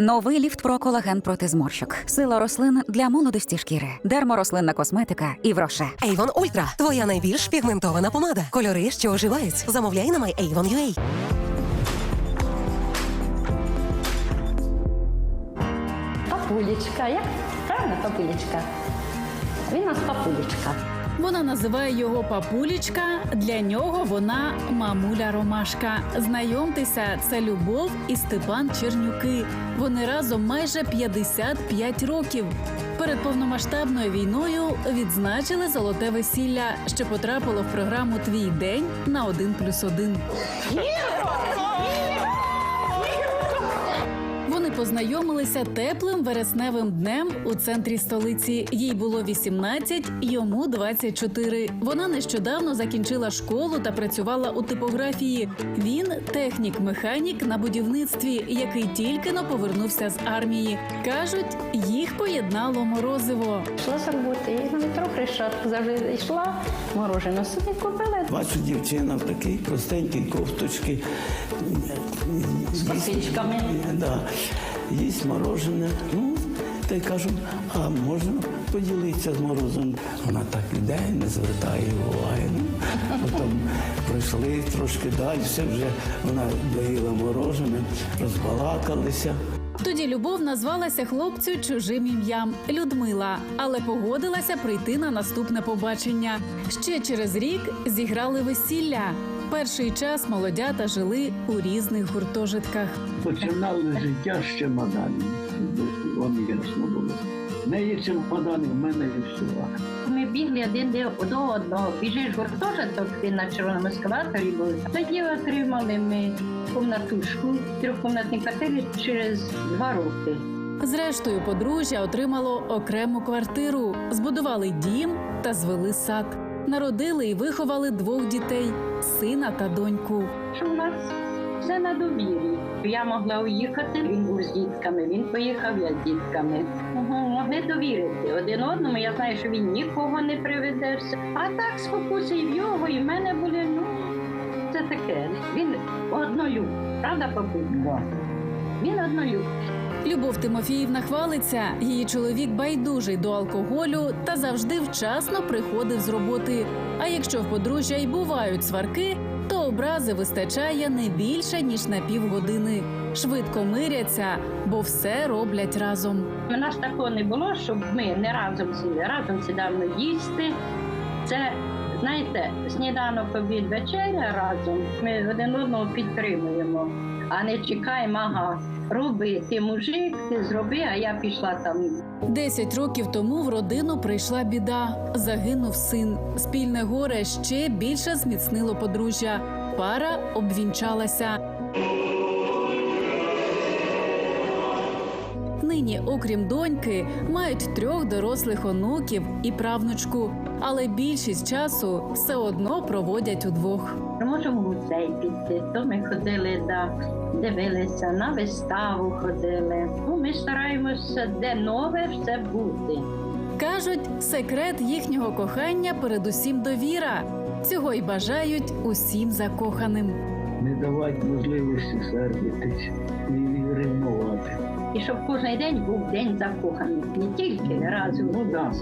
Новий ліфт про колаген проти зморщок. Сила рослин для молодості шкіри. Дерморослинна косметика і вроше. Avon Ultra – твоя найбільш пігментована помада. Кольори, що оживають. Замовляй на MyAvon.ua. Папулечка, як? Правильно, папулечка? Він у нас папулечка. Вона називає його папулічка. Для нього вона мамуля Ромашка. Знайомтеся, це Любов і Степан Чернюки. Вони разом майже 55 років. Перед повномасштабною війною відзначили золоте весілля, що потрапило в програму Твій день на 1 плюс познайомилися теплим вересневим днем у центрі столиці. Їй було 18, йому 24. Вона нещодавно закінчила школу та працювала у типографії. Він технік-механік на будівництві, який тільки но повернувся з армії. кажуть, їх поєднало морозиво. Йшла з роботи, і ну, трохи шатку завжди йшла, морожене собі купила. Бачу дівчина в такій простенькій кофточці. З косичками. Да. Їсть морожене. Ну, та й кажу, а можна поділитися з морозом? Вона так іде, не звертає уваги. Ну, потім пройшли трошки далі, вже вона доїла морожене, розбалакалися. Тоді Любов назвалася хлопцю чужим ім'ям Людмила, але погодилася прийти на наступне побачення. Ще через рік зіграли весілля. Перший час молодята жили у різних гуртожитках. починали життя з чемоданів. Вам ясно було. В неї чемодани, в мене і все. Ми бігли один до- до одного. Біжиш в гуртожиток, ти на червоному ескалаторі був. Тоді отримали ми комнатушку трьохкомнатній квартирі через два роки. Зрештою, подружжя отримало окрему квартиру, збудували дім та звели сад. Народили і виховали двох дітей сина та доньку. Що в нас все на довірі. Я могла уїхати, він був з дітками, він поїхав, я з дітками. Угу, могли довірити один одному. Я знаю, що він нікого не приведе. А так спокуси і в його, і в мене були. Ну це таке. Він однолюб, правда, папулька? Він однолюб. Любов Тимофіївна хвалиться, її чоловік байдужий до алкоголю та завжди вчасно приходив з роботи. А якщо в подружжя й бувають сварки, то образи вистачає не більше ніж на півгодини. Швидко миряться, бо все роблять разом. У нас такого не було, щоб ми не разом сіли, разом сідали їсти. Це, знаєте, сніданок, обід, вечеря разом. Ми один одного підтримуємо, а не чекаємо, мага. роби, ти мужик, ти зроби, а я пішла там. Десять років тому в родину прийшла біда. Загинув син. Спільне горе ще більше зміцнило подружжя. Пара обвінчалася. Нині, окрім доньки, мають трьох дорослих онуків і правнучку, але більшість часу все одно проводять удвох. Можемо в музей піти, то ми ходили, да, дивилися, на виставу ходили. Ну, ми стараємося, де нове, все бути. Кажуть, секрет їхнього кохання передусім довіра. Цього й бажають усім закоханим. Не давати можливості сердитись і ревнувати. І щоб кожен день був день закоханих, не тільки разом. Ну да.